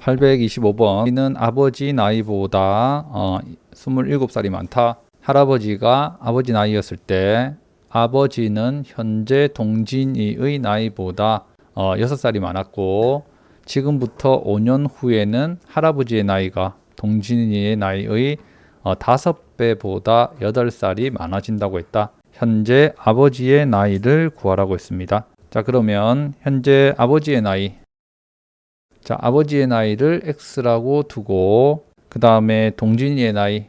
825번. 이는 아버지 나이보다 어, 27살이 많다. 할아버지가 아버지 나이였을 때 아버지는 현재 동진이의 나이보다 어, 6살이 많았고 지금부터 5년 후에는 할아버지의 나이가 동진이의 나이의 어, 5배보다 8살이 많아진다고 했다. 현재 아버지의 나이를 구하라고 했습니다. 자, 그러면 현재 아버지의 나이. 자, 아버지의 나이를 x라고 두고 그 다음에 동진이의 나이.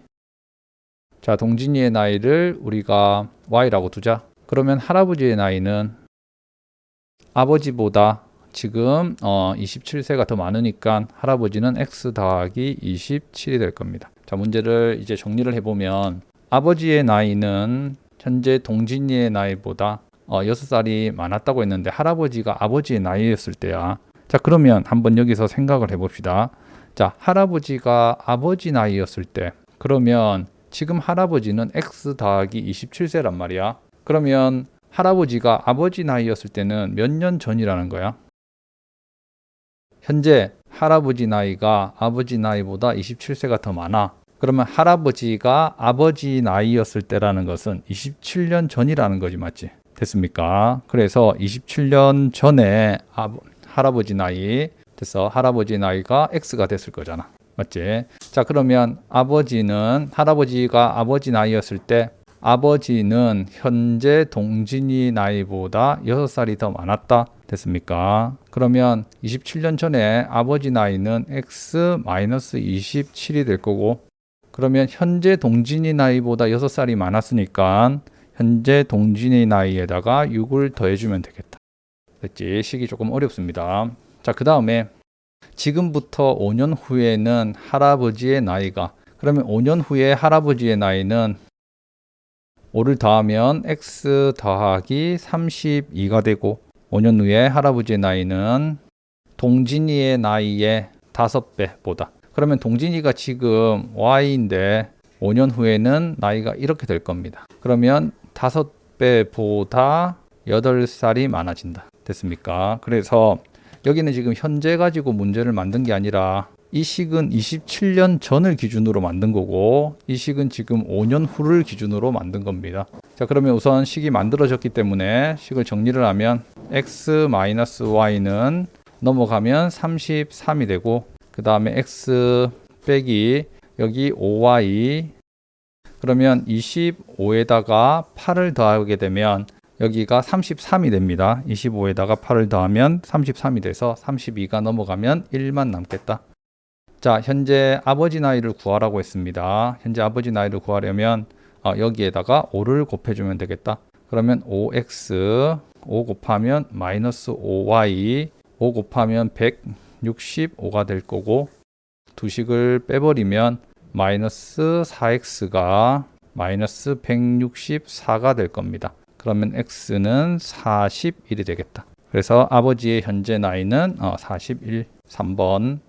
자, 동진이의 나이를 우리가 y라고 두자. 그러면 할아버지의 나이는 아버지보다 지금 어, 27세가 더 많으니까 할아버지는 x 더하기 27이 될 겁니다. 자, 문제를 이제 정리를 해보면 아버지의 나이는 현재 동진이의 나이보다 어, 6살이 많았다고 했는데 할아버지가 아버지의 나이였을 때야. 자, 그러면 한번 여기서 생각을 해봅시다. 자, 할아버지가 아버지 나이였을 때 그러면 지금 할아버지는 x 더하기 27세란 말이야. 그러면 할아버지가 아버지 나이였을 때는 몇 년 전이라는 거야? 현재 할아버지 나이가 아버지 나이보다 27세가 더 많아. 그러면 할아버지가 아버지 나이였을 때라는 것은 27년 전이라는 거지, 맞지? 됐습니까? 그래서 27년 전에 아, 할아버지 나이 됐어. 할아버지 나이가 X가 됐을 거잖아. 맞지? 자, 그러면 아버지는 할아버지가 아버지 나이였을 때 아버지는 현재 동진이 나이보다 6살이 더 많았다. 됐습니까? 그러면 27년 전에 아버지 나이는 x-27이 될 거고 그러면 현재 동진이 나이보다 6살이 많았으니까 현재 동진이 나이에다가 6을 더해주면 되겠다. 됐지? 식이 조금 어렵습니다. 자, 그 다음에 지금부터 5년 후에는 할아버지의 나이가 그러면 5년 후에 할아버지의 나이는 5를 더하면 x 더하기 32가 되고 5년 후에 할아버지의 나이는 동진이의 나이의 5배보다 그러면 동진이가 지금 y인데 5년 후에는 나이가 이렇게 될 겁니다. 그러면 5배보다 8살이 많아진다. 됐습니까? 그래서 여기는 지금 현재 가지고 문제를 만든 게 아니라 이 식은 27년 전을 기준으로 만든 거고 이 식은 지금 5년 후를 기준으로 만든 겁니다. 자 그러면 우선 식이 만들어졌기 때문에 식을 정리를 하면 x-y는 넘어가면 33이 되고 그 다음에 x 빼기 여기 5y 그러면 25에다가 8을 더하게 되면 여기가 33이 됩니다. 25에다가 8을 더하면 33이 돼서 32가 넘어가면 1만 남겠다. 자, 현재 아버지 나이를 구하라고 했습니다. 현재 아버지 나이를 구하려면 어, 여기에다가 5를 곱해주면 되겠다. 그러면 5x 5 곱하면 마이너스 5y 5 곱하면 165가 될 거고 두식을 빼버리면 마이너스 4x가 마이너스 164가 될 겁니다. 그러면 x는 41이 되겠다. 그래서 아버지의 현재 나이는 어, 41, 3번